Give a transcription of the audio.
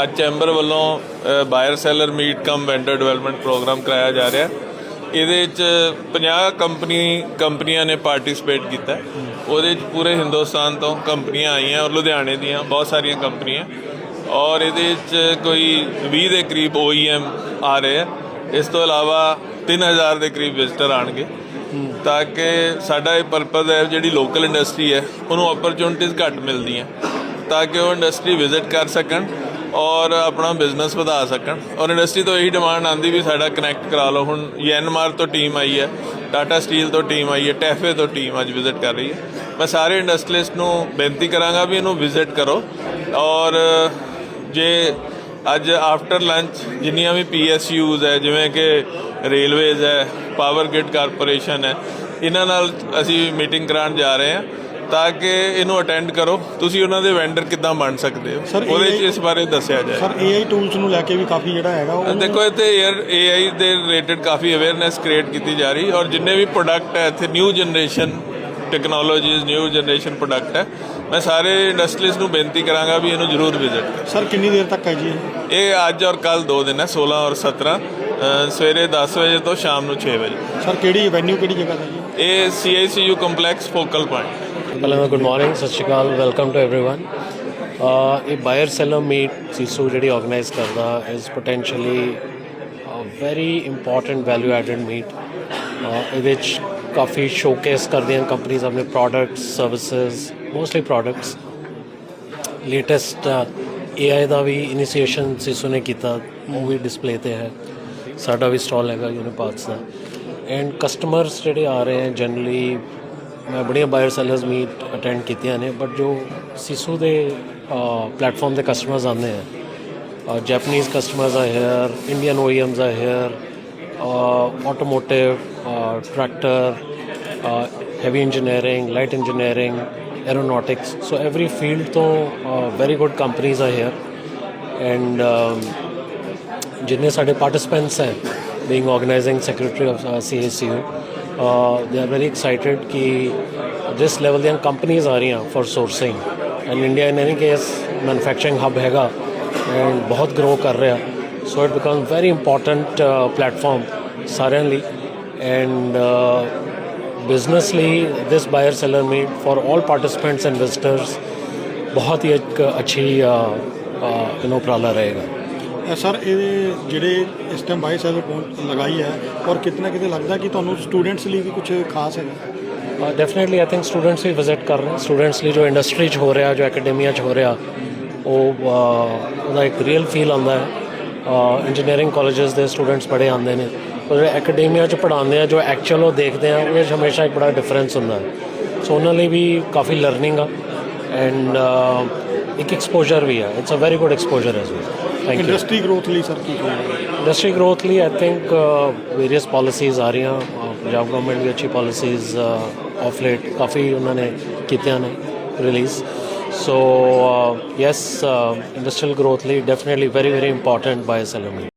ਅੱਜ ਚੈਂਬਰ ਵੱਲੋਂ buyer seller meet cum vendor development programme ਕਰਾਇਆ ਜਾ ਰਿਹਾ। ਇਹਦੇ ਵਿੱਚ 50 ਕੰਪਨੀ ਕੰਪਨੀਆਂ ਨੇ ਪਾਰਟਿਸਿਪੇਟ ਕੀਤਾ। ਉਹਦੇ ਵਿੱਚ ਪੂਰੇ ਹਿੰਦੁਸਤਾਨ ਤੋਂ ਕੰਪਨੀਆਂ ਆਈਆਂ ਔਰ ਲੁਧਿਆਣੇ ਦੀਆਂ ਬਹੁਤ ਸਾਰੀਆਂ ਕੰਪਨੀਆਂ ਔਰ ਇਹਦੇ ਵਿੱਚ ਕੋਈ 20 ਦੇ ਕਰੀਬ OEM ਆ ਰਹੇ ਆ। ਇਸ ਤੋਂ ਇਲਾਵਾ 3000 ਦੇ ਕਰੀਬ ਵਿਜ਼ਟਰ ਆਣਗੇ ਤਾਂ ਕਿ ਸਾਡਾ ਇਹ ਪਰਪਸ ਹੈ, ਜਿਹੜੀ ਲੋਕਲ ਇੰਡਸਟਰੀ ਹੈ, ਉਹਨੂੰ ਓਪਰਚੁਨਿਟੀਜ਼ ਘੱਟ ਮਿਲਦੀਆਂ। ਤਾਂ ਕਿ ਉਹ ਇੰਡਸਟਰੀ ਵਿਜ਼ਿਟ ਕਰ ਸਕਣ। ਔਰ ਆਪਣਾ ਬਿਜ਼ਨਸ ਵਧਾ ਸਕਣ। ਔਰ ਇੰਡਸਟਰੀ ਤੋਂ ਇਹੀ ਡਿਮਾਂਡ ਆਂਦੀ ਵੀ ਸਾਡਾ ਕਨੈਕਟ ਕਰਾ ਲਓ। ਹੁਣ ਯੈਨਮਾਰ ਤੋਂ ਟੀਮ ਆਈ ਹੈ ਟਾਟਾ ਸਟੀਲ ਤੋਂ ਟੀਮ ਆਈ ਹੈ ਟੈਫੇ ਤੋਂ ਟੀਮ ਅੱਜ ਵਿਜ਼ਿਟ ਕਰ ਰਹੀ ਹੈ। ਮੈਂ ਸਾਰੇ ਇੰਡਸਟਰੀਲਿਸਟ ਨੂੰ ਬੇਨਤੀ ਕਰਾਂਗਾ ਵੀ ਇਹਨੂੰ ਵਿਜ਼ਿਟ ਕਰੋ। ਔਰ ਜੇ ਅੱਜ ਆਫਟਰ ਲੰਚ ਜਿੰਨੀਆਂ ਵੀ ਪੀਐਸਯੂਜ਼ ਹੈ, ਜਿਵੇਂ ਕਿ ਰੇਲਵੇਜ਼ ਹੈ ਪਾਵਰ ਗ੍ਰਿਡ ਕਾਰਪੋਰੇਸ਼ਨ ਹੈ, ਇਹਨਾਂ ਨਾਲ ਅਸੀਂ ਮੀਟਿੰਗ ਕਰਾਉਣ ਜਾ ਰਹੇ ਹਾਂ। ਤਾਂ ਕਿ ਇਹਨੂੰ ਅਟੈਂਡ ਕਰੋ। ਤੁਸੀਂ ਉਹਨਾਂ ਦੇ ਵੈਂਡਰ ਕਿੱਦਾਂ ਬਣ ਸਕਦੇ ਹੋ? Sir, ਉਹਦੇ 'ਚ ਇਸ ਬਾਰੇ ਦੱਸਿਆ ਜਾਏ। ਸਰ AI ਟੂਲਸ ਨੂੰ ਲੈ ਕੇ ਵੀ ਕਾਫੀ ਜਿਹੜਾ ਹੈਗਾ ਉਹ ਦੇਖੋ ਇੱਥੇ 에ਅਰ AI ਦੇ ਰਿਲੇਟਡ ਕਾਫੀ ਅਵੇਅਰਨੈਸ ਕ੍ਰੀਏਟ ਕੀਤੀ ਜਾ ਰਹੀ ਔਰ ਜਿੰਨੇ ਵੀ ਪ੍ਰੋਡਕਟ ਹੈ ਇੱਥੇ new generation technologies new generation product ਹੈ। ਮੈਂ ਸਾਰੇ ਇੰਡਸਟਰੀਜ਼ ਨੂੰ ਬੇਨਤੀ ਕਰਾਂਗਾ ਵੀ ਇਹਨੂੰ ਜ਼ਰੂਰ ਵਿਜ਼ਿਟ ਕਰੋ। ਸਰ ਕਿੰਨੀ ਦੇਰ ਤੱਕ ਹੈ ਜੀ ਇਹ? ਇਹ ਅੱਜ ਔਰ ਕੱਲ ਦੋ ਦਿਨ ਹੈ 16 ਔਰ 17 ਅ, ਸਵੇਰੇ 10 ਵਜੇ ਤੋਂ ਸ਼ਾਮ ਨੂੰ 6 ਵਜੇ। ਸਰ ਕਿਹੜੀ ਵੈਨਿਊ ਕਿਹੜੀ ਜਗ੍ਹਾ ਦਾ ਜੀ? ਇਹ CICU ਕੰਪਲੈਕਸ ਫੋਕਲ ਪੁਆਇੰਟ ਪਹਿਲਾਂ ਤਾਂ ਗੁੱਡ ਮਾਰਨਿੰਗ ਸਤਿ ਸ਼੍ਰੀ ਅਕਾਲ ਵੈਲਕਮ ਟੂ एवरीवन ਇਹ ਬਾਇਰ ਸੈਲਰ ਮੀਟ ਸੀਸੂ ਜਿਹੜੀ ਆਰਗੇਨਾਈਜ਼ ਕਰਦਾ is potentially very important value added meet ਇਹਦੇ ਵਿੱਚ ਕਾਫੀ ਸ਼ੋਕੇਸ ਕਰਦੀਆਂ ਕੰਪਨੀਆਂ ਆਪਣੇ products services mostly products latest AI ਦਾ ਵੀ ਇਨੀਸ਼ੀਏਸ਼ਨ ਸਿਸੂ ਨੇ ਕੀਤਾ ਉਹ ਵੀ ਡਿਸਪਲੇ ਤੇ ਹੈ ਸਾਡਾ ਵੀ ਸਟਾਲ ਹੈਗਾ ਯੂਨੀਪਾਰਟਸ ਦਾ ਐਂਡ ਕਸਟਮਰਸ ਜਿਹੜੇ ਆ ਰਹੇ ਹਨ ਜਨਰਲੀ ਮੈਂ ਬੜੀਆਂ ਬਾਇਰ ਸੈਲਰਸ ਮੀਟ ਅਟੈਂਡ ਕੀਤੀਆਂ ਨੇ ਬਟ ਜੋ ਸਿਸੂ ਦੇ ਪਲੇਟਫਾਰਮ ਤੇ ਕਸਟਮਰਸ ਆਉਂਦੇ ਆ ਜਾਪਨੀਜ਼ ਕਸਟਮਰਸ ਆ ਹੇਅਰ ਇੰਡੀਅਨ OEMs ਆ here automotive tractor heavy engineering light engineering aeronautics, so every field ਤੋਂ very good companies are here, and ਜਿੰਨੇ ਸਾਡੇ ਪਾਰਟਿਸਪੈਂਟਸ ਹੈ, being organizing secretary of CACU they are very excited ਕਿ ਜਿਸ level ਦੀਆਂ ਕੰਪਨੀਆਂ ਆ ਰਹੀਆਂ for sourcing and India in any case manufacturing hub ਹੈਗਾ ਐਂਡ ਬਹੁਤ ਗਰੋ ਕਰ ਰਿਹਾ so it become very important platform ਸਾਰਿਆਂ ਲਈ ਐਂਡ ਬਿਜ਼ਨਸ ਲਈ this buyer seller meet for all participants and visitors ਬਹੁਤ ਹੀ ਇੱਕ ਅੱਛੀ ਯੂ نو ਉਪਰਾਲਾ ਰਹੇਗਾ ਸਰ, ਇਹ ਜਿਹੜੇ ਇਸ ਟਾਈਮ ਬਾਈ ਸੈਲਰ ਲਗਾਈ ਹੈ, ਔਰ ਕਿਤਨਾ ਕਿਤੇ ਲੱਗਦਾ ਕਿ ਤੁਹਾਨੂੰ ਸਟੂਡੈਂਟਸ ਲਈ ਵੀ ਕੁਝ ਖਾਸ ਹੈਗਾ? ਡੈਫੀਨਿਟਲੀ ਆਈ ਥਿੰਕ ਸਟੂਡੈਂਟਸ ਵੀ ਵਿਜ਼ਿਟ ਕਰ ਰਹੇ ਸਟੂਡੈਂਟਸ ਲਈ ਜੋ ਇੰਡਸਟਰੀ 'ਚ ਹੋ ਰਿਹਾ, ਜੋ ਐਕੈਡਮੀਆ 'ਚ ਹੋ ਰਿਹਾ, ਉਹ ਉਹਦਾ ਇੱਕ ਰੀਅਲ ਫੀਲ ਆਉਂਦਾ ਹੈ। ਇੰਜੀਨੀਅਰਿੰਗ ਕਾਲਜਸ ਦੇ ਸਟੂਡੈਂਟਸ ਬੜੇ ਆਉਂਦੇ ਨੇ। ਉਹ ਜਿਹੜੇ ਐਕੈਡਮੀਆ 'ਚ ਪੜ੍ਹਾਉਂਦੇ ਆ, ਜੋ ਐਕਚੁਅਲ ਉਹ ਦੇਖਦੇ ਆ, ਉਹਦੇ 'ਚ ਹਮੇਸ਼ਾ ਇੱਕ ਬੜਾ ਡਿਫਰੈਂਸ ਹੁੰਦਾ ਹੈ। ਸੋ ਉਹਨਾਂ ਲਈ ਵੀ ਕਾਫੀ ਲਰਨਿੰਗ ਆ। ਐਂਡ ਇੱਕ ਐਕਸਪੋਜ਼ਰ ਵੀ ਆ। It's a very good exposure as well thank you industry growth ਲਈ ਸਰ ਕੀ ਕਹੋਗੇ ਇੰਡਸਟਰੀ ਗਰੋਥ ਲਈ ਆਈ ਥਿੰਕ ਵੇਰੀਅਸ ਪਾਲਿਸੀਜ਼ ਆ ਰਹੀਆਂ। ਪੰਜਾਬ ਗਵਰਨਮੈਂਟ ਵੀ ਅੱਛੀ ਪਾਲਿਸੀਜ਼ ਆਫ ਲੇਟ ਕਾਫੀ ਉਹਨਾਂ ਨੇ ਕੀਤੀਆਂ ਨੇ release so yes industrial growth ਲਈ definitely very very important buyers element